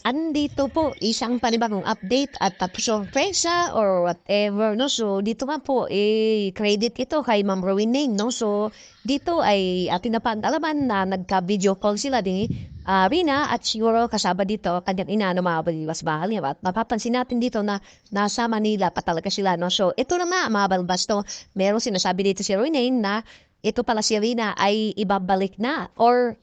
Andito po isang panibagong update at tapos sorpresa or whatever, no? So, dito nga po, eh, credit ito kay Ma'am Rowin Ning, no? So, dito ay ating napag-alaman na nagka-video call sila ni ah, Rina at siguro kasama dito kanyang ina no mga balibas bahal niya. At mapapansin natin dito na nasa Manila pa talaga sila, no? So, ito na nga, mga balbas to. Merong sinasabi dito si Rowin Ning na ito pala si Rina ay ibabalik na or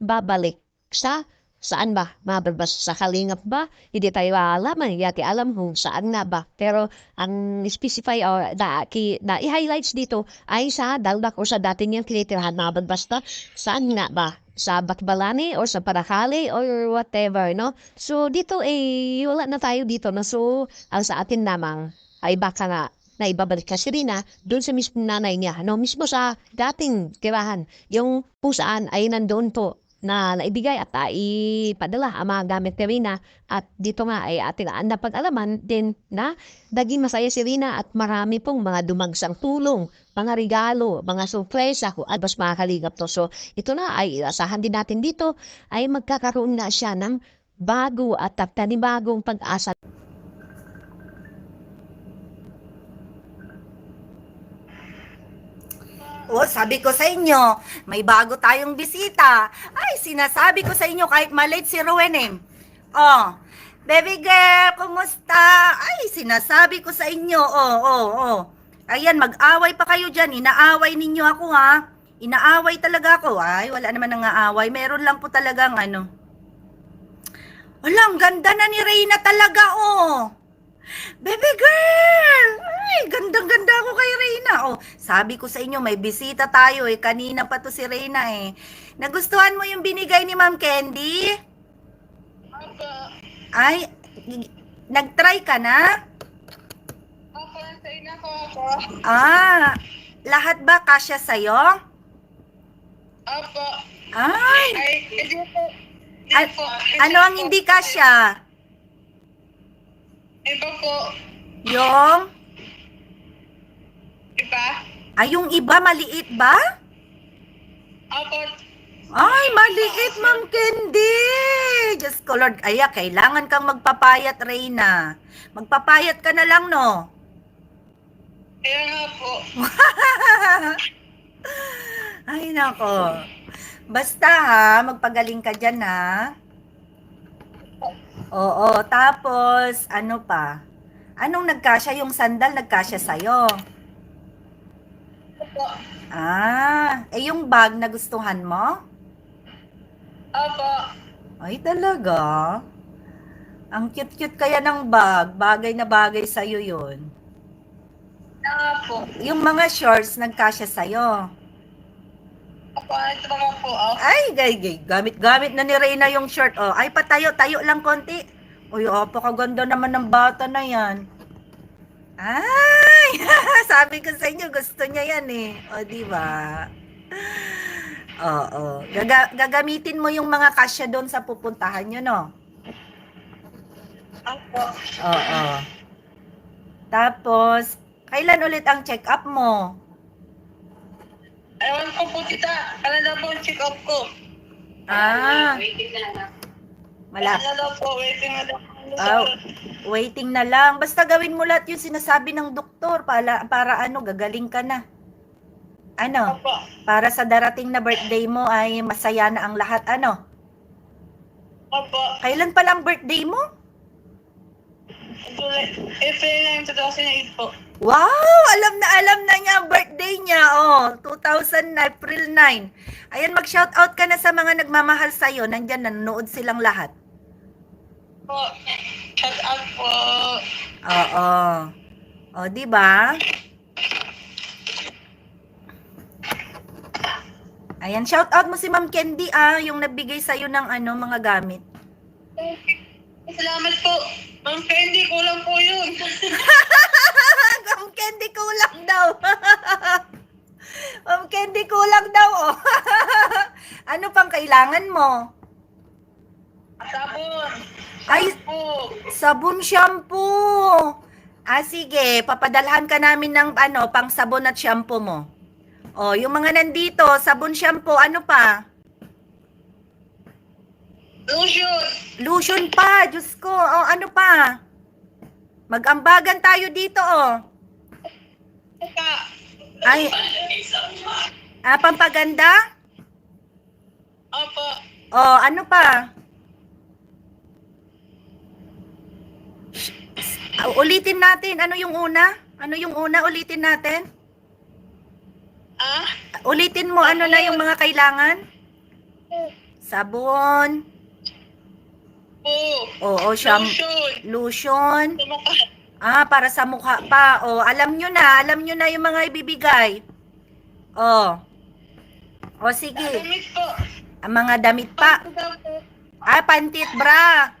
babalik sa Saan ba? Mabalbas sa kalingap ba? Hindi tayo alam. Yati alam kung saan nga ba. Pero ang specify or na, ki, na i-highlights dito ay sa daldak o sa dating yung kinitirahan mabalbas ta. Saan nga ba? Sa Bakbalani or sa Parakali or whatever, no? So, dito eh, wala na tayo dito, no? So, ang sa atin namang ay baka nga na ibabalik si Rina doon sa mismo nanay niya. No, mismo sa dating tirahan. Yung pusaan ay nandoon po na naibigay at ipadala ang mga gamit ni Rina at dito nga ay atin ang napag-alaman din na daging masaya si Rina at marami pong mga dumagsang tulong, mga regalo, mga sorpresa kung albas mga kalingap to. So ito na ay asahan din natin dito ay magkakaroon na siya ng bago at panibagong pag-asa O, sabi ko sa inyo, may bago tayong bisita. Ay, sinasabi ko sa inyo kahit malate si Rowan eh. Oh, baby girl, kumusta? Ay, sinasabi ko sa inyo. Oh, oh, oh. Ayan, mag-away pa kayo dyan. Inaaway ninyo ako ha. Inaaway talaga ako. Ay, wala naman nang aaway. Meron lang po talagang ano. Wala, ang ganda na ni Reyna talaga, oh. Baby girl! Ay, gandang-ganda ako kay Sabi ko sa inyo, may bisita tayo eh. Kanina pa to si Reyna eh. Nagustuhan mo yung binigay ni Ma'am Candy? Opo. Ay, nag-try ka na? Opo, nasa na ko ako. Ah, lahat ba kasya sa'yo? Opo. Ay, Ay, hindi po. Hindi An- po. ano ang hindi kasya? Iba po. Yung? Iba? Ay, yung iba maliit ba? Opo. Ay, maliit, Ma'am Candy! Diyos ko, Lord. Ay, ah, kailangan kang magpapayat, Reyna. Magpapayat ka na lang, no? Kaya nga po. Ay, nako. Basta ha, magpagaling ka dyan ha. Oo, tapos, ano pa? Anong nagkasya? Yung sandal nagkasya sa'yo. Opo. Ah, eh yung bag na gustuhan mo? Opo. Ay, talaga? Ang cute-cute kaya ng bag. Bagay na bagay sa'yo yun. Kaya nga po. Yung mga shorts nagkasya sa'yo. Opo, ito naman po. Oh. Ay, gay, gay. Gamit-gamit na ni Reyna yung shirt. Oh, ay, patayo, tayo lang konti. Uy, opo, kaganda naman ng bata na yan. Ay, sabi ko sa inyo, gusto niya yan eh. O, di ba? Oo. Gaga- gagamitin mo yung mga kasya doon sa pupuntahan nyo, no? Opo. Oo. Tapos, kailan ulit ang check-up mo? Ewan ko po, tita. Kailan na po ang check-up ko? Ah, Waiting na lang. wala. Kailan na po? Waiting na lang. Ah, waiting na lang. Basta gawin mo lahat yung sinasabi ng doktor para, para ano, gagaling ka na. Ano? Opo. Para sa darating na birthday mo ay masaya na ang lahat. Ano? Opo. Kailan pa lang birthday mo? July, April 9, 2008 po. Wow! Alam na alam na niya ang birthday niya. Oh, 2000 na, April 9. Ayan, mag-shoutout ka na sa mga nagmamahal sa'yo. Nandyan, nanonood silang lahat. Po. Shout out po. Oo. O, di ba? Ayan, shout out mo si Ma'am Candy ah, yung nagbigay sa ng ano, mga gamit. Salamat po. Ma'am Candy, kulang po yun. Ma'am Candy kulang daw. Ma'am Candy kulang daw oh. ano pang kailangan mo? Sabon. Po. sabon shampoo. Ah, sige, papadalhan ka namin ng ano, pang sabon at shampoo mo. Oh, yung mga nandito, sabon shampoo, ano pa? Lotion. Lotion pa, Diyos ko. O, ano pa? Mag-ambagan tayo dito, oh. Ay, ah, pampaganda? Opo. O, ano pa? Ah, Ulitin natin. Ano yung una? Ano yung una? Ulitin natin. Ah? Ulitin mo, ano na yung mga kailangan? Sabon. Po. Oo, shampoo. Lotion. Lotion. Tumaka. Ah, para sa mukha pa. O, alam nyo na. Alam nyo na yung mga ibibigay. O. O, sige. Damit po. Ang mga damit pa. Ah, pantit bra.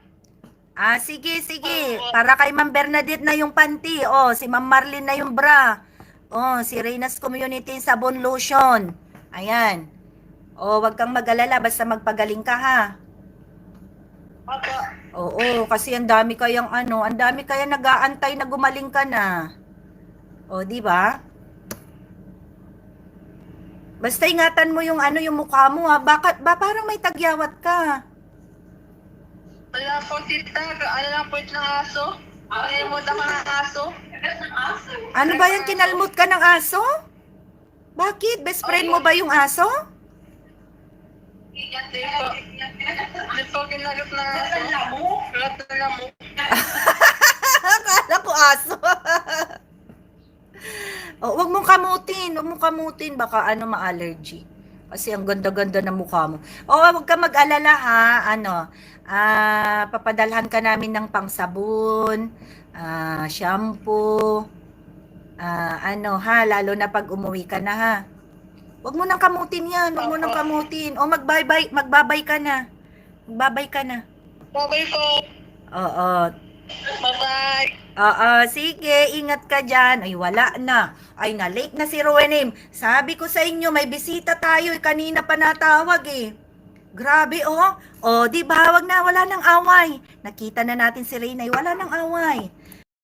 Ah, sige, sige. Para kay Ma'am Bernadette na yung panty. Oh, si Ma'am Marlene na yung bra. Oh, si Reyna's Community Sabon Lotion. Ayan. Oh, wag kang mag-alala basta magpagaling ka ha. Opo. Oo, kasi ang dami kayang ano, ang dami kaya nag-aantay na gumaling ka na. O, di ba? Basta ingatan mo yung ano, yung mukha mo ha. Bakit, ba parang may tagyawat ka? Wala po, tita. Ano lang po ng aso? Nalimutan ko ng aso. Ano ba yung kinalmot ka ng aso? Bakit? Best friend mo ba yung aso? Hindi po. Hindi po kinagat ng aso. Kagat na lamok. Akala ko aso. oh, wag mong kamutin, wag mong kamutin baka ano ma-allergy. Kasi ang ganda-ganda ng mukha mo. Oh, wag ka mag-alala ha. Ano? Ah, papadalhan ka namin ng pangsabon, ah, shampoo, ah, ano ha, lalo na pag umuwi ka na ha. Wag mo nang kamutin 'yan, wag mo nang kamutin. O magbabay, magbabay ka na. Magbabay ka na. Babay po. Oo, Bye-bye. Oo, sige, ingat ka dyan. Ay, wala na. Ay, na-late na si Rowenim. Sabi ko sa inyo, may bisita tayo. Eh, Kanina pa natawag eh. Grabe, oh. Oh, di ba? Wag na, wala nang away. Nakita na natin si Reynay, wala nang away.